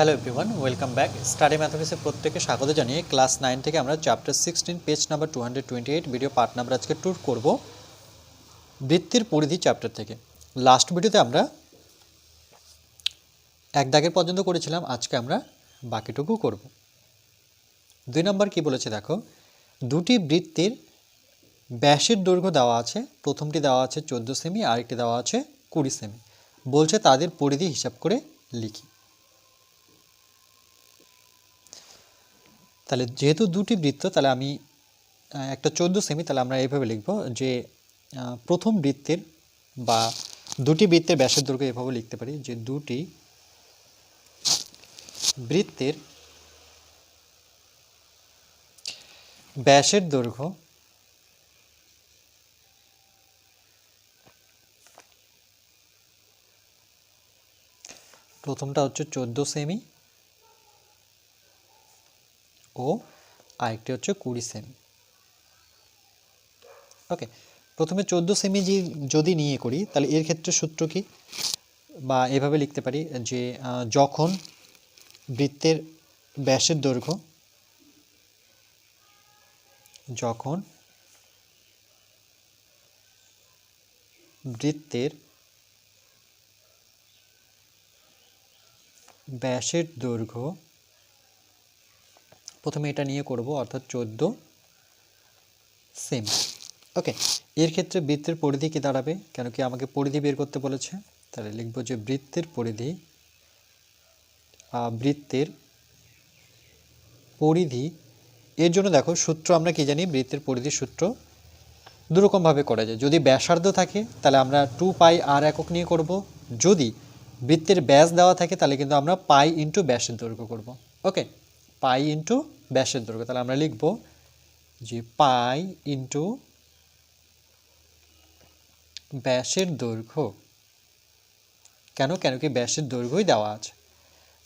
Hello everyone welcome back study ম্যাথমেটিক্সে প্রত্যেকে স্বাগত জানিয়ে ক্লাস নাইন থেকে আমরা chapter sixteen page number two hundred twenty eight video part number আজকে ট্যুর করব বৃত্তির পরিধি চ্যাপ্টার থেকে। লাস্ট ভিডিওতে আমরা এক দাগের পর্যন্ত করেছিলাম, আজকে আমরা বাকিটুকু করব। দুই নম্বর কি বলেছে দেখো, দুটি বৃত্তির ব্যাসের দৈর্ঘ্য দেওয়া আছে, প্রথমটি দেওয়া আছে চোদ্দ সেমি আরেকটি দেওয়া আছে কুড়ি সেমি বলছে তাদের পরিধি হিসাব করে লিখি। তাহলে যেহেতু দুটি বৃত্ত, তাহলে আমি একটা চোদ্দ সেমি, তাহলে আমরা এইভাবে লিখব যে প্রথম বৃত্তের বা দুটি বৃত্তের ব্যাসের দৈর্ঘ্য এভাবে লিখতে পারি যে দুটি বৃত্তের ব্যাসের দৈর্ঘ্য প্রথমটা হচ্ছে চোদ্দ সেমি ও আরেকটি হচ্ছে কুড়ি সেমি। ওকে, প্রথমে চোদ্দ সেমি যে যদি নিয়ে করি, তাহলে এর ক্ষেত্রে সূত্র কি? বা এভাবে লিখতে পারি যে যখন বৃত্তের ব্যাসের দৈর্ঘ্য যখন বৃত্তের ব্যাসের দৈর্ঘ্য প্রথমে এটা নিয়ে করব, অর্থাৎ চোদ্দ সেমি। ওকে, এর ক্ষেত্রে বৃত্তের পরিধি কি দাঁড়াবে? কেন কি আমাকে পরিধি বের করতে বলেছে? তাহলে লিখব যে বৃত্তের পরিধি বৃত্তের পরিধি, এর জন্য দেখো সূত্র আমরা কি জানি? বৃত্তের পরিধি সূত্র দুরকমভাবে করা যায়। যদি ব্যাসার্ধ থাকে, তাহলে আমরা টু পাই আর একক নিয়ে করব। যদি বৃত্তের ব্যাস দেওয়া থাকে, তাহলে কিন্তু আমরা পাই ইন্টু ব্যাসের দৈর্ঘ্য করব। ওকে পাই ইন্টু ব্যাসের দৈর্ঘ্য। তাহলে আমরা লিখব যে পাই ইন্টু ব্যাসের দৈর্ঘ্য। কেন? কেন কি ব্যাসের দৈর্ঘ্যই দেওয়া আছে।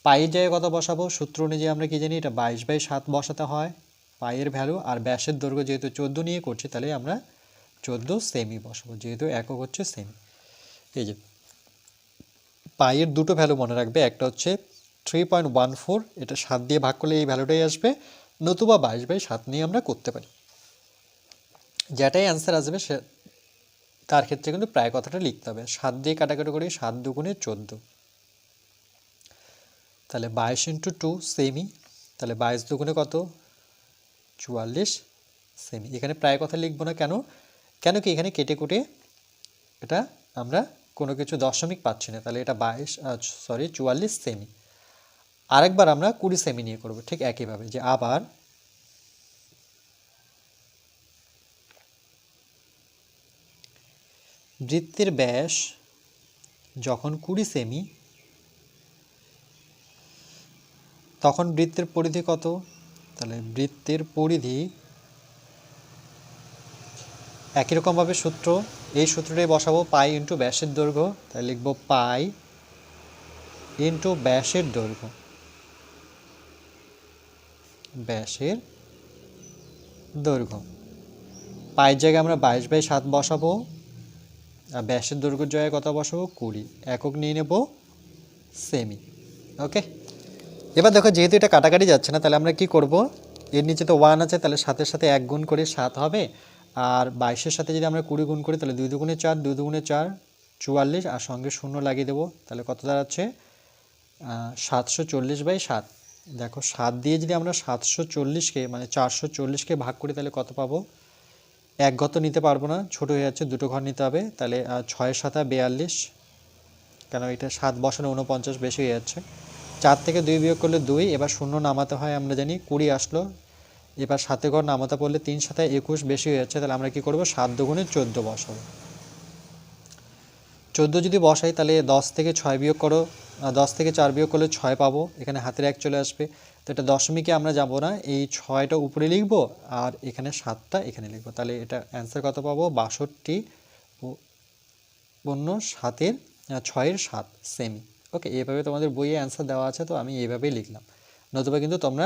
পাইয়ের জায়গায় কত বসাবো? সূত্র অনুযায়ী আমরা কি জানি? এটা বাইশ বাই সাত বসাতে হয় পাইয়ের ভ্যালু। আর ব্যাসের দৈর্ঘ্য যেহেতু চোদ্দ নিয়ে করছি, তাহলে আমরা চোদ্দ সেমি বসাবো। যেহেতু একক হচ্ছে সেমি এই যে, পাইয়ের দুটো ভ্যালু মনে রাখবে। একটা হচ্ছে থ্রি পয়েন্ট ওয়ান ফোর, এটা সাত দিয়ে ভাগ করলে এই ভ্যালুটাই আসবে। নতুবা বাইশ বাই সাত নিয়ে আমরা করতে পারি। যেটাই অ্যান্সার আসবে সে তার ক্ষেত্রে কিন্তু প্রায় কথাটা লিখতে হবে। সাত দিয়ে কাটাকাটি করি, সাত দুগুণে চোদ্দ। তাহলে বাইশ ইন্টু টু সেমি তাহলে বাইশ দুগুণে কত? চুয়াল্লিশ সেমি এখানে প্রায় কথা লিখব না কেন? কেন কি এখানে কেটে কুটে এটা আমরা কোনো কিছু দশমিক পাচ্ছি না। তাহলে এটা বাইশ সরি চুয়াল্লিশ সেমি আরেকবার আমরা কুড়ি সেমি নিয়ে করব, ঠিক একইভাবে, যে আবার বৃত্তের ব্যাস যখন কুড়ি সেমি, তখন বৃত্তের পরিধি কত? তাহলে বৃত্তের পরিধি একই রকমভাবে সূত্র, এই সূত্রটাই বসাবো, পাই ইন্টু ব্যাসের দৈর্ঘ্য, তাহলে লিখব পাই ইন্টু ব্যাসের দৈর্ঘ্য। ব্যাসের দৈর্ঘ্য। পায়ের জায়গায় আমরা বাইশ বাই সাত বসাবো, আর ব্যাসের দৈর্ঘ্যের জায়গায় কত বসাবো? কুড়ি। একক নিয়ে নেব সেমি। ওকে? এবার দেখো, যেহেতু এটা কাটাকাটি যাচ্ছে না, তাহলে আমরা কি করব? এর নিচে তো ওয়ান আছে, তাহলে সাতের সাথে এক গুণ করে সাত হবে। আর বাইশের সাথে যদি আমরা কুড়ি গুণ করি, তাহলে দুই দুগুণে চার, দুই দুগুণে চার, চুয়াল্লিশ, আর সঙ্গে শূন্য লাগিয়ে দেবো। তাহলে কত দাঁড়াচ্ছে? সাতশো চল্লিশ বাই সাত। দেখো, সাত দিয়ে যদি আমরা সাতশো চল্লিশকে মানে চারশো চল্লিশকে ভাগ করি, তাহলে কত পাবো? এক গত নিতে পারব না, ছোট হয়ে যাচ্ছে, দুটো ঘর নিতে হবে, তাহলে ছয় সাতা বেয়াল্লিশ, কেন এটা সাত বসানো উনপঞ্চাশ বেশি হয়ে যাচ্ছে। চার থেকে দুই বিয়োগ করলে দুই, এবার শূন্য নামাতে হয় আমরা জানি, কুড়ি আসলো, এবার সাতে ঘর নামাতে পড়লে তিন সাথে একুশ বেশি হয়ে যাচ্ছে, তাহলে আমরা কি করব? সাত দুগুণে চোদ্দ বসাবো। চোদ্দ যদি বসাই, তাহলে দশ থেকে ছয় বিয়োগ করো দশ থেকে চার বিয়োগ করলে ছয় পাবো। এখানে হাতের এক চলে আসবে। তো এটা দশমিকে আমরা যাব না। এই ছয়টা উপরে লিখব আর এখানে সাতটা এখানে লিখব। তাহলে এটা অ্যান্সার কত পাবো? বাষট্টি অন্য সাতের ছয়ের সাত সেমি ওকে এইভাবে তোমাদের বইয়ে অ্যান্সার দেওয়া আছে, তো আমি এইভাবেই লিখলাম। নতুবা কিন্তু তোমরা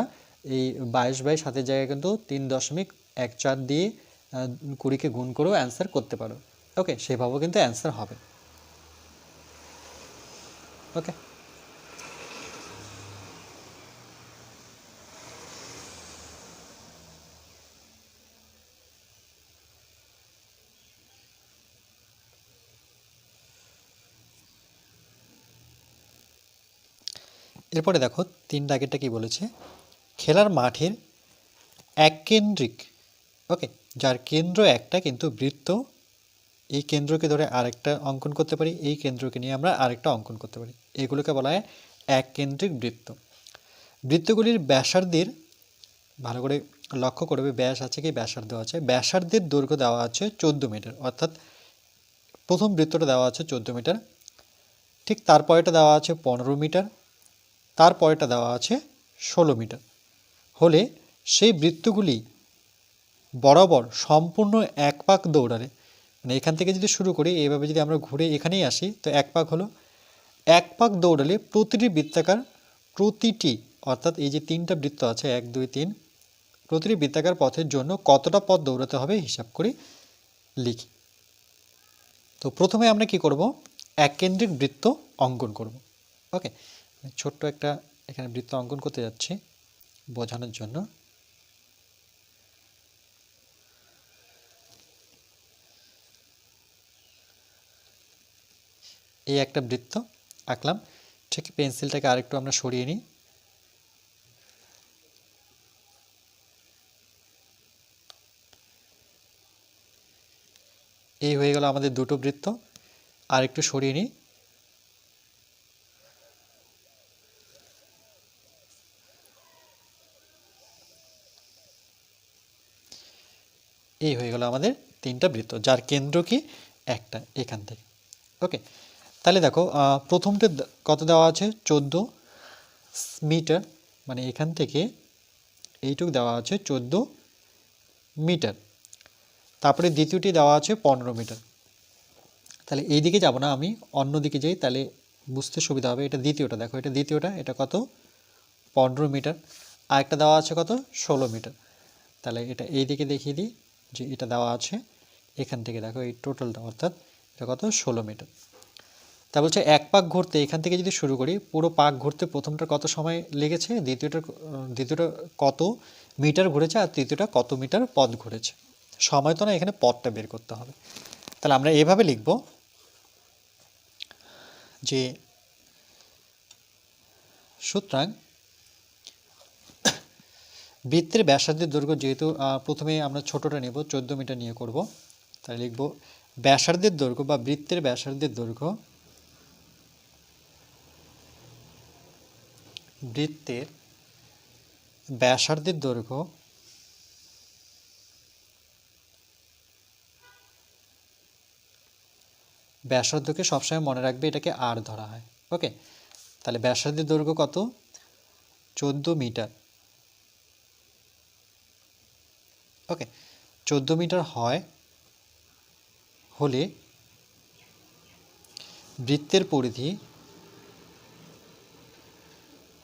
এই বাইশ বাই সাতের জায়গায় কিন্তু তিন দশমিক এক চার দিয়ে কুড়িকে গুণ করেও অ্যান্সার করতে পারো। ওকে সেভাবেও কিন্তু অ্যান্সার হবে। ওকে এরপরে দেখো, তিন আগেরটা কি বলেছে? খেলার মাঠের এক কেন্দ্রিক। ওকে যার কেন্দ্র একটা, কিন্তু বৃত্ত এই কেন্দ্রকে ধরে আরেকটা অঙ্কন করতে পারি, এই কেন্দ্রকে নিয়ে আমরা আরেকটা অঙ্কন করতে পারি। এগুলোকে বলা হয় এক কেন্দ্রিক বৃত্ত। বৃত্তগুলির ব্যাসার্ধের, ভালো করে লক্ষ্য করবে ব্যাস আছে কি? ব্যাসার্ধ আছে। ব্যাসার্ধের দৈর্ঘ্য দেওয়া আছে চোদ্দ মিটার। অর্থাৎ প্রথম বৃত্তটা দেওয়া আছে চোদ্দ মিটার। ঠিক তারপরেটা দেওয়া আছে পনেরো মিটার। তারপরেটা দেওয়া আছে ষোলো মিটার। হলে সেই বৃত্তগুলি বরাবর সম্পূর্ণ এক পাক দৌড়ালে মানে এখান থেকে যদি শুরু করি এইভাবে যদি আমরা ঘুরে এখানেই আসি, তো এক পাক হলো, এক পাক দৌড়ালে প্রতিটি বৃত্তাকার প্রতিটি, অর্থাৎ এই যে তিনটা বৃত্ত আছে, এক, দুই, তিন, প্রতিটি বৃত্তাকার পথের জন্য কতটা পথ দৌড়াতে হবে হিসাব করে লিখি। তো প্রথমে আমরা কি করব? এক কেন্দ্রিক বৃত্ত অঙ্কন করব। ওকে? ছোট্ট একটা এখানে বৃত্ত অঙ্কন করতে যাচ্ছি বোঝানোর জন্য। এই একটা বৃত্ত আঁকলাম। ঠিক পেন্সিলটাকে আরেকটু আমরা সরিয়ে নিই। এই হয়ে গেল আমাদের দুটো বৃত্ত। আর একটু সরিয়ে নিই। এই হয়ে গেল আমাদের তিনটা বৃত্ত, যার কেন্দ্র কি? একটা, এখান থেকে। ওকে তাহলে দেখো প্রথমটা কত দেওয়া আছে? চোদ্দ মিটার। মানে এখান থেকে এইটুক দেওয়া আছে চোদ্দ মিটার। তারপরে দ্বিতীয়টি দেওয়া আছে পনেরো মিটার। তাহলে এই দিকে যাব না আমি অন্য দিকে যাই, তাহলে বুঝতে সুবিধা হবে। এটা দ্বিতীয়টা, দেখো, এটা দ্বিতীয়টা, এটা কত? পনেরো মিটার। আর একটা দেওয়া আছে কত? ষোলো মিটার। তাহলে এটা এই দিকে দেখিয়ে দিই যে এটা দেওয়া আছে। এখান থেকে দেখো এই টোটালটা, অর্থাৎ এটা কত? ষোলো মিটার। তা বলছে এক পাক ঘুরতে এখান থেকে যদি শুরু করি, পুরো পাক ঘুরতে প্রথমটা কত সময় লেগেছে, দ্বিতীয়টা দ্বিতীয়টা কত মিটার ঘুরেছে আর তৃতীয়টা কত মিটার পথ ঘুরেছে? সময় তো না, এখানে পথটা বের করতে হবে। তাহলে আমরা এভাবে লিখব যে সুতরাং বৃত্তের ব্যাসার্ধের দৈর্ঘ্য যেহেতু প্রথমে আমরা ছোটটা নেব, চোদ্দ মিটার নিয়ে করব। তাহলে লিখব ব্যাসার্ধের দৈর্ঘ্য বা বৃত্তের ব্যাসার্ধের দৈর্ঘ্য বৃত্তের ব্যাসার্ধের দৈর্ঘ্য ব্যাসার্ধকে সবসময় মনে রাখবে এটাকে আর ধরা হয়। ওকে তাহলে ব্যাসার্ধের দৈর্ঘ্য কত? চোদ্দ মিটার। ওকে চোদ্দ মিটার হয় হলে বৃত্তের পরিধি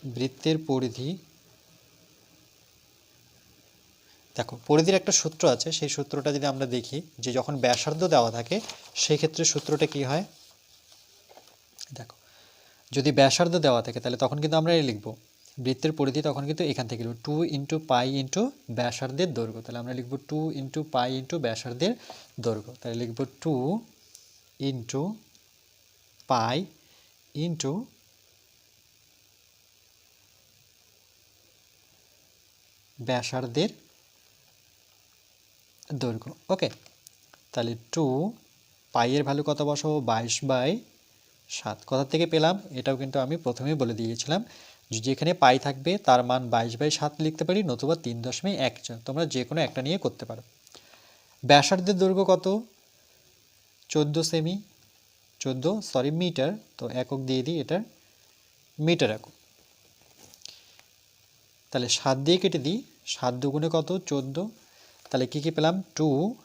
বৃত্তের পরিধি। দেখো, পরিধির একটা সূত্র আছে, সেই সূত্রটা যদি আমরা দেখি, যে যখন ব্যাসার্ধ দেওয়া থাকে, সেই ক্ষেত্রে সূত্রটা কি হয়? দেখো, যদি ব্যাসার্ধ দেওয়া থাকে, তাহলে তখন কিন্তু আমরা এই লিখব। বৃত্তের পরিধি তখন কিন্তু এখান থেকে লিখব। টু ইন্টু পাই ইন্টু ব্যাসার্ধের দৈর্ঘ্য, তাহলে আমরা লিখব টু ইন্টু পাই ইন্টু ব্যাসার্ধের দৈর্ঘ্য। তাহলে লিখব টু ইন্টু পাই ইন্টু ব্যাসার্ধের দৈর্ঘ্য। ওকে তাহলে টু পাইয়ের ভ্যালু কত বসাবো? বাইশ বাই সাত। কোথা থেকে পেলাম? এটাও কিন্তু আমি প্রথমেই বলে দিয়েছিলাম। যেখানে পাই থাকবে, তার মান বাইশ বাই সাত লিখতে পারি, নতুবা তিন দশমিক এক চার তোমরা যে কোনো একটা নিয়ে করতে পারো। ব্যাসার্ধের দৈর্ঘ্য কত? চোদ্দ সেমি চোদ্দ সরি মিটার তো একক দিয়ে দিই, এটার মিটার একক। তাহলে সাত দিয়ে কেটে দিই। সাত দুগুণে কত? চোদ্দ। তাহলে কী কী পেলাম? টু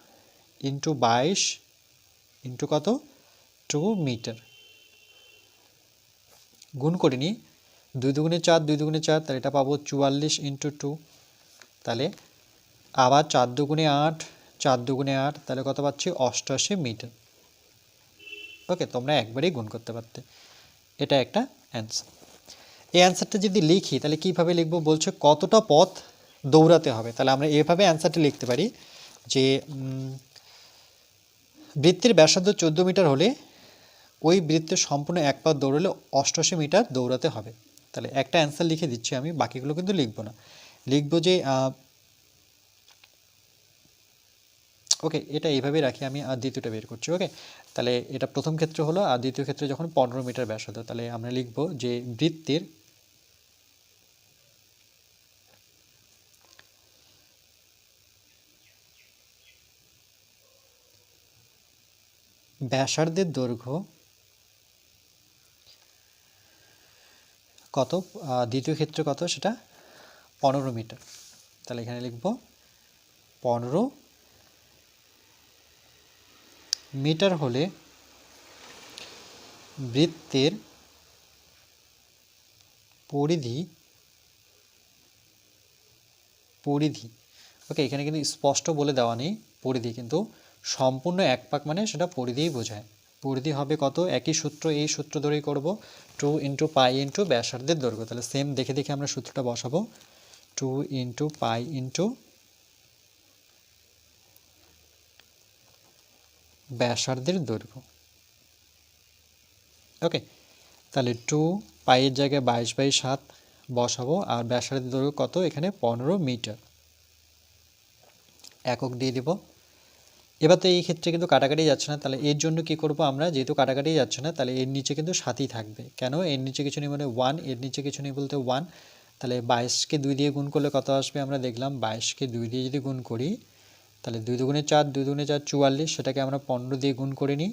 ইন্টু বাইশ ইন্টু কত? Two metre. গুণ করে নিই। দুই দুগুণে চার, দুই দুগুণে চার, তাহলে এটা পাবো চুয়াল্লিশ ইন্টু টু। তাহলে আবার চার দুগুণে আট, চার দুগুণে আট, তাহলে কত পাচ্ছি? অষ্টআশি মিটার। ওকে, তোমরা একবারেই গুণ করতে পারতে। এটা একটা অ্যান্সার এই অ্যান্সারটা যদি লিখি, তাহলে কীভাবে লিখব? বলছে কতটা পথ দৌড়াতে হবে। তাহলে আমরা এভাবে অ্যান্সারটা লিখতে পারি যে বৃত্তের ব্যাসার্ধ চোদ্দ মিটার হলে ওই বৃত্তের সম্পূর্ণ এক পথ দৌড়লে অষ্টআশি মিটার দৌড়াতে হবে। তাহলে একটা অ্যান্সার লিখে দিচ্ছি আমি, বাকিগুলো কিন্তু লিখব না। লিখব যে ওকে এটা এইভাবেই রাখি আমি, আর দ্বিতীয়টা বের করছি ওকে তাহলে এটা প্রথম ক্ষেত্রে হলো, আর দ্বিতীয় ক্ষেত্রে যখন পনেরো মিটার ব্যাসার্ধ, তাহলে আমরা লিখব যে বৃত্তের ব্যাসার্ধের দৈর্ঘ্য কত? দ্বিতীয় ক্ষেত্রে কত? সেটা পনেরো মিটার। তাহলে এখানে লিখব পনেরো মিটার হলে বৃত্তের পরিধি পরিধি। ওকে, এখানে কিন্তু স্পষ্ট বলে দেওয়া নেই পরিধি, কিন্তু সম্পূর্ণ এক পাক মানে সেটা পরিধিই বোঝায়। পরিধি হবে কত? একই সূত্র, এই সূত্র ধরেই করব। টু ইন্টু পাই ইন্টু ব্যাসার্ধের দৈর্ঘ্য। তাহলে সেম দেখে দেখে আমরা সূত্রটা বসাবো। টু ইন্টু পাই ইন্টু ব্যাসার্ধের দৈর্ঘ্য। ওকে? তাহলে টু পাইয়ের জায়গায় বাইশ বাই সাত বসাবো। আর ব্যাসার্ধের দৈর্ঘ্য কত? এখানে পনেরো মিটার। একক দিয়ে দিব। এবার তো এই ক্ষেত্রে কিন্তু কাটাকাটি যাচ্ছে না, তাহলে এর জন্য কি করব আমরা? যেহেতু কাটাকাটি যাচ্ছে না, তাহলে এর নিচে কিন্তু সাতই থাকবে। কেন? এর নিচে কিছু নেই মানে ওয়ানের নিচে কিছু নেই বলতে ওয়ান তাহলে বাইশকে দুই দিয়ে গুণ করলে কত আসবে আমরা দেখলাম, বাইশকে দুই দিয়ে যদি গুণ করি, তাহলে দুই দুগুণে চার, দুই দুগুণে চার চুয়াল্লিশ, সেটাকে আমরা পনেরো দিয়ে গুণ করে নিই।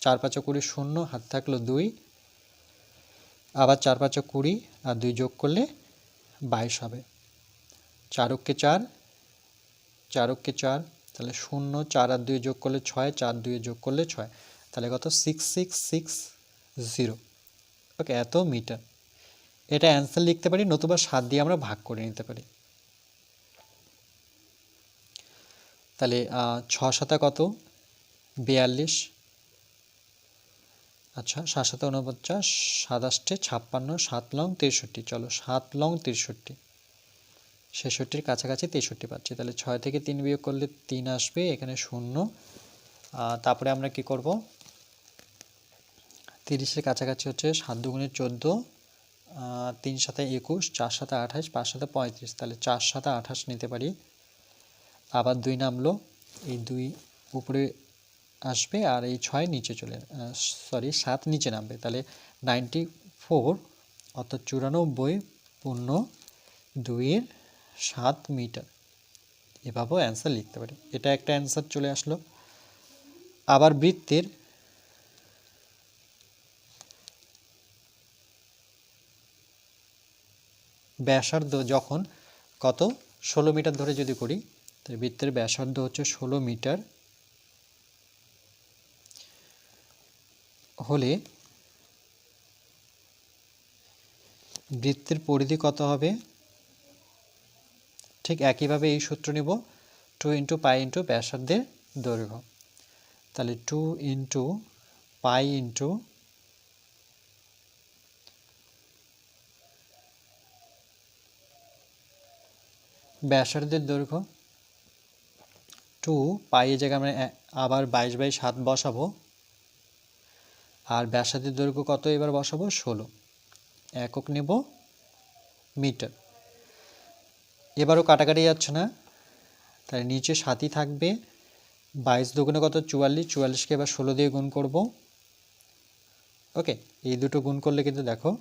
চার পাঁচা কুড়ি শূন্য, হাত থাকল দুই। আবার চার পাঁচা কুড়ি আর দুই যোগ করলে বাইশ হবে। চারককে চার চারককে চার তাহলে শূন্য, চার আর দুই যোগ করলে ছয়, চার দুই যোগ করলে ছয়। তাহলে কত? Six six six zero okay এত মিটার। এটা অ্যান্সার লিখতে পারি, নতুবা সাত দিয়ে আমরা ভাগ করে নিতে পারি। তাহলে ছ সাতা কত? বিয়াল্লিশ। আচ্ছা সাত সাতা উনপঞ্চাশ সাতাশটে ছাপ্পান্ন, সাত লং তেষট্টি। চলো, সাত লং তেষট্টি। ছেষট্টির কাছাকাছি তেষট্টি পাচ্ছি। তাহলে ছয় থেকে তিন বিয়োগ করলে তিন আসবে, এখানে শূন্য। তারপরে আমরা কি করব? তিরিশের কাছাকাছি হচ্ছে সাত দুগুণে চোদ্দ তিন সাথে একুশ, চার সাথে আঠাশ, পাঁচ সাথে পঁয়ত্রিশ। তাহলে চার সাথে আঠাশ নিতে পারি। আবার দুই নামলো, এই দুই উপরে আসবে আর এই ছয় নিচে চলে সরি সাত নিচে নামবে। তাহলে নাইনটি ফোর, অর্থাৎ চুরানব্বই পূর্ণ দুইয়ের সাত মিটার। এভাবেও অ্যান্সার লিখতে পারি। এটা একটা অ্যান্সার চলে আসলো। আবার বৃত্তের ব্যাসার্ধ যখন কত? ষোলো মিটার ধরে যদি করি তাই বৃত্তের ব্যাসার্ধ হচ্ছে ষোলো মিটার হলে বৃত্তের পরিধি কত হবে? ঠিক একইভাবে এই সূত্র নিব। টু ইন্টু পাই ইন্টু ব্যাসার্ধের দৈর্ঘ্য। তাহলে টু ইন্টু পাই ইন্টু ব্যাসার্ধের দৈর্ঘ্য। টু পাইয়ের জায়গায় আমরা এ- আবার বাইশ বাই সাত বসাবো। আর ব্যাসার্ধের দৈর্ঘ্য কত এবার বসাবো? ষোলো। একক নেব মিটার। এবারও কাটাকাটি যাচ্ছে না। তাহলে নিচে সাতই থাকবে। বাইশ দুগুণে কত? চুয়াল্লিশ। চুয়াল্লিশকে এবার ষোলো দিয়ে গুণ করব। ওকে, এই দুটো গুণ করলে কিন্তু দেখো,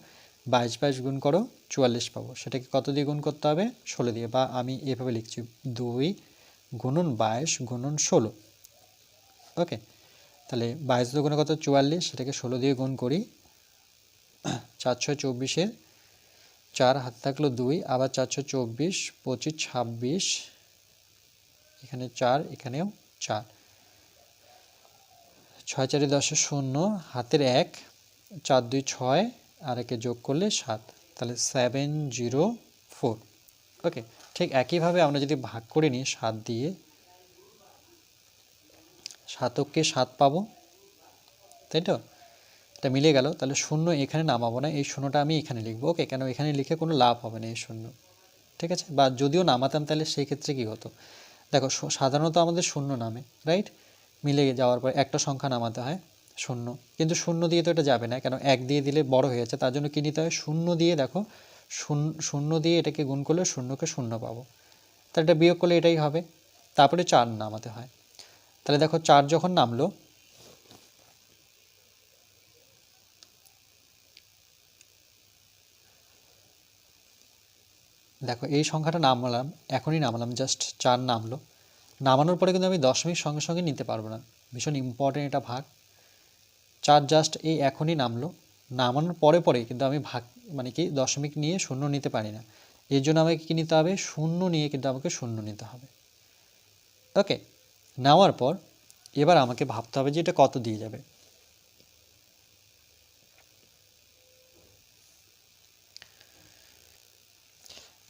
বাইশ বাইশ গুণ করো, চুয়াল্লিশ পাবো। সেটাকে কত দিয়ে গুণ করতে হবে? ষোলো দিয়ে। বা আমি এভাবে লিখছি, দুই গুণন বাইশ গুণন ষোলো। ওকে, তাহলে বাইশ দুগুণে কত? চুয়াল্লিশ। সেটাকে ষোলো দিয়ে গুণ করি। চার ছয় চব্বিশের চার হাত থাকল দুই, আবার চারশো চব্বিশ, পঁচিশ, ছাব্বিশ, এখানে চার, এখানেও চার। ছয় চারি দশে শূন্য, হাতের এক, চার দুই ছয়, আর একে যোগ করলে সাত, তাহলে সেভেন জিরো ফোর। ওকে, ঠিক একইভাবে আমরা যদি ভাগ করে নিই সাত দিয়ে, সাতককে সাত পাবো, তাই তো? এটা মিলে গেল, তাহলে শূন্য এখানে নামাবো না, এই শূন্যটা আমি এখানে লিখব, ওকে, কেন এখানে লিখে কোনো লাভ হবে না এই শূন্য? ঠিক আছে? বা যদিও নামাতাম, তাহলে সেই ক্ষেত্রে কী হতো? দেখো সাধারণত আমাদের শূন্য নামে রাইট মিলে যাওয়ার পর একটা সংখ্যা নামাতে হয়, শূন্য। কিন্তু শূন্য দিয়ে তো এটা যাবে না, কেন এক দিয়ে দিলে বড় হয়ে যাচ্ছে, তার জন্য কী নিতে হয়? শূন্য দিয়ে দেখো শূন্য দিয়ে এটাকে গুণ করলে শূন্যকে শূন্য পাবো। তাহলে এটা বিয়োগ করলে এটাই হবে, তারপরে চার নামাতে হয়। তাহলে দেখো, চার যখন নামলো দেখো, এই সংখ্যাটা নামালাম, এখনই নামালাম জাস্ট চার নামলো। নামানোর পরে কিন্তু আমি দশমিক সঙ্গে সঙ্গে নিতে পারব না। ভীষণ ইম্পর্টেন্ট এটা ভাগ। চার জাস্ট এই এখনই নামলো। নামানোর পরে পরে কিন্তু আমি ভাগ মানে কি, দশমিক নিয়ে শূন্য নিতে পারি না। এর জন্য আমাকে কী নিতে হবে? শূন্য নিয়ে কিন্তু আমাকে শূন্য নিতে হবে। ওকে নেওয়ার পর এবার আমাকে ভাবতে হবে যে এটা কত দিয়ে যাবে।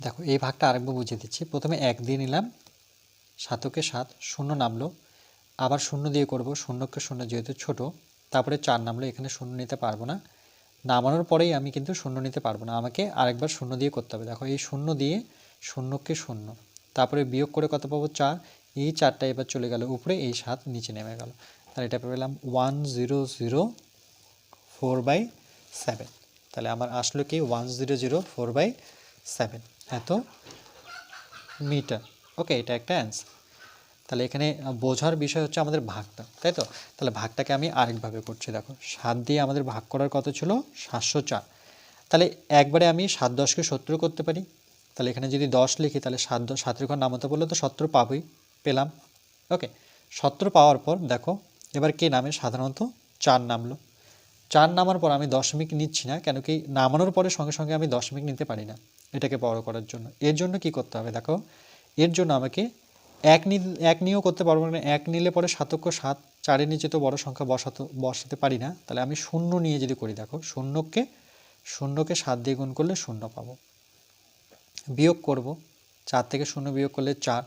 দেখো, এই ভাগটা আরেকবার বুঝিয়ে দিচ্ছি। প্রথমে এক দিয়ে নিলাম, সাতকে সাত, শূন্য নামলো। আবার শূন্য দিয়ে করব, শূন্যকে শূন্য যেহেতু ছোট, তারপরে চার নামলো এখানে শূন্য নিতে পারব না। নামানোর পরেই আমি কিন্তু শূন্য নিতে পারব না। আমাকে আরেকবার শূন্য দিয়ে করতে হবে। দেখো, এই শূন্য দিয়ে শূন্যকে শূন্য, তারপরে বিয়োগ করে কত পাবো? চার। এই চারটা এবার চলে গেল উপরে, এই সাত নিচে নেমে গেল। তাহলে এটা পেলাম one zero zero four by seven. তাহলে আমার আসলো কি? One zero zero four by seven. এত মিটার। ওকে, এটা একটা অ্যান্সার তাহলে এখানে বোঝার বিষয় হচ্ছে আমাদের ভাগটা, তাই তো? তাহলে ভাগটাকে আমি আরেকভাবে করছি, দেখো। সাত দিয়ে আমাদের ভাগ করার কত ছিল? সাতশো চার। তাহলে একবারে আমি সাত দশকে সত্তর করতে পারি। তাহলে এখানে যদি দশ লিখি, তাহলে সাত দশ সাতের ঘর নামাতে বললে তো সত্তর পাবই, পেলাম। ওকে সত্তর পাওয়ার পর, দেখো, এবার কে নামে? সাধারণত চার নামলো। চার নামার পর আমি দশমিক নিচ্ছি না, কেন কি নামানোর পরে সঙ্গে সঙ্গে আমি দশমিক নিতে পারি না। এটাকে বড় করার জন্য। এর জন্য কি করতে হবে দেখো? এর জন্য আমাকে এক নি এক নিয়েও করতে পারব না এক নিলে পরে সাতক্য সাত, চারের নিচে তো বড় সংখ্যা বসাতে বসাতে পারি না। তাহলে আমি শূন্য নিয়ে যদি করি দেখো, শূন্যকে শূন্যকে সাত দিয়ে গুণ করলে শূন্য পাবো। বিয়োগ করব, চার থেকে শূন্য বিয়োগ করলে চার,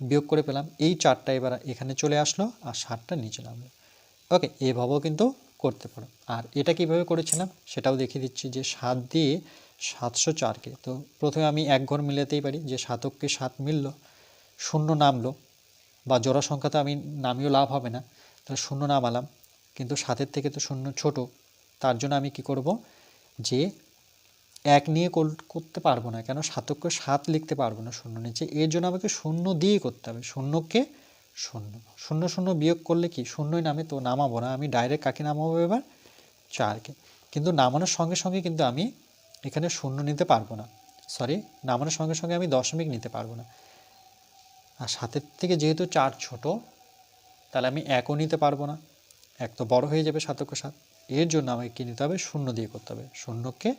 বিয়োগ করে পেলাম, এই চারটা এবার এখানে চলে আসলো আর সাতটা নিচে নামলো। ওকে, এভাবেও কিন্তু করতে পারো। আর এটা কীভাবে করেছিলাম সেটাও দেখিয়ে দিচ্ছি যে সাত দিয়ে সাতশো চারকে। তো প্রথমে আমি এক ঘর মিলাতেই পারি, যে সাতককে সাত মিলল, শূন্য নামলো, বা জোড়া সংখ্যাতে আমি নামিও লাভ হবে না, তাহলে শূন্য নামালাম। কিন্তু সাতের থেকে তো শূন্য ছোট, তার জন্য আমি কি করব? যে এক নিয়ে করতে পারব না, কেন সাতককে সাত লিখতে পারব না শূন্য নিচে। এর জন্য আমাকে শূন্য দিয়ে করতে হবে, শূন্যকে শূন্য। শূন্য শূন্য বিয়োগ করলে কি? শূন্যই নামে তো নামাবো না, আমি ডাইরেক্ট কাকে নামাবো এবার? চারকে। কিন্তু নামানোর সঙ্গে সঙ্গে কিন্তু আমি এখানে শূন্য নিতে পারব না। সরি নামানোর সঙ্গে সঙ্গে আমি দশমিক নিতে পারব না। আর সাতের থেকে যেহেতু চার ছোট, তাহলে আমি একও নিতে পারব না। এক তো বড় হয়ে যাবে সাতক সাত। এর জন্য আমাকে কী নিতে হবে? শূন্য দিয়ে করতে হবে। শূন্যকে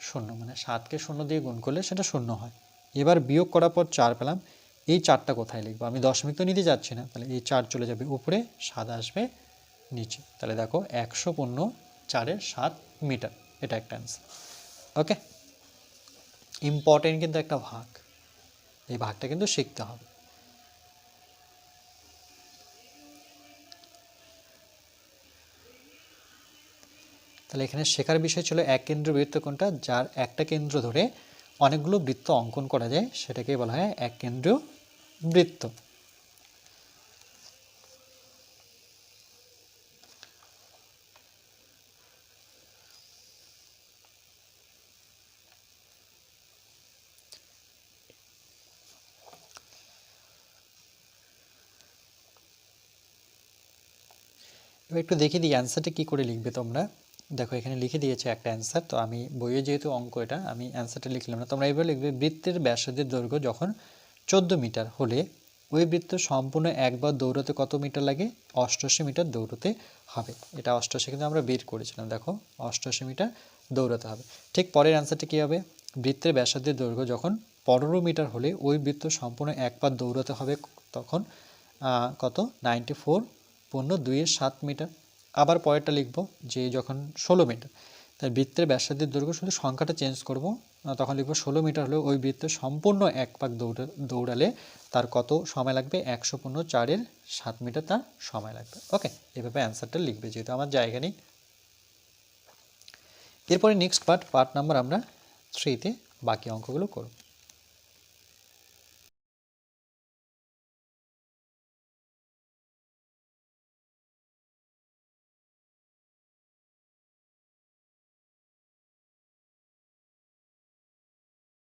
শূন্য মানে সাতকে শূন্য দিয়ে গুণ করলে সেটা শূন্য হয়। এবার বিয়োগ করার পর চার পেলাম। এই চারটা কোথায় লিখব? আমি দশমিক তো নিতে যাচ্ছি না। তাহলে এই চার চলে যাবে উপরে, সাত আসবে নিচে। তাহলে দেখো, একশো পূর্ণ চারের সাত মিটার। এটা একটা অ্যান্সার ওকে ইম্পর্টেন্ট কিন্তু একটা ভাগ। এই ভাগটা কিন্তু শিখতে হবে। তাহলে এখানে শেখার বিষয় ছিল এক কেন্দ্র বৃত্ত কোনটা? যার একটা কেন্দ্র ধরে অনেকগুলো বৃত্ত অঙ্কন করা যায় সেটাকে বলা হয় এক কেন্দ্রীয় বৃত্ত। এবার একটু দেখে দিই অ্যান্সারটা কী করে লিখবে তোমরা। দেখো, এখানে লিখে দিয়েছে একটা অ্যান্সার তো আমি বইয়ে যেহেতু অঙ্ক এটা, আমি অ্যান্সারটা লিখলাম না। তোমরা এইভাবে লিখবে, বৃত্তের ব্যাসার্ধের দৈর্ঘ্য যখন চোদ্দ মিটার হলে, ওই বৃত্ত সম্পূর্ণ একবার দৌড়াতে কত মিটার লাগে? অষ্টআশি মিটার দৌড়তে হবে। এটা অষ্টআশি কিন্তু আমরা বের করেছিলাম, দেখো অষ্টআশি মিটার দৌড়াতে হবে। ঠিক পরের অ্যান্সারটা কী হবে? বৃত্তের ব্যাসার্ধের দৈর্ঘ্য যখন পনেরো মিটার হলে, ওই বৃত্ত সম্পূর্ণ একবার দৌড়াতে হবে, তখন কত? নাইনটি ফোর পূর্ণ দুইয়ের সাত মিটার। আবার পরেরটা লিখব যে যখন ষোলো মিটার তাই বৃত্তের ব্যাসার্ধের দৈর্ঘ্য শুধু সংখ্যাটা চেঞ্জ করব তখন লিখব ষোলো মিটার হলেও ওই বৃত্ত সম্পূর্ণ এক পাক দৌড়া, দৌড়ালে তার কত সময় লাগবে? একশো পূর্ণ চারের সাত মিটার তার সময় লাগবে। ওকে এভাবে অ্যান্সারটা লিখবে যেহেতু আমার জায়গা নেই। এরপরে নেক্সট পার্ট পার্ট নাম্বার আমরা থ্রিতে বাকি অঙ্কগুলো করব।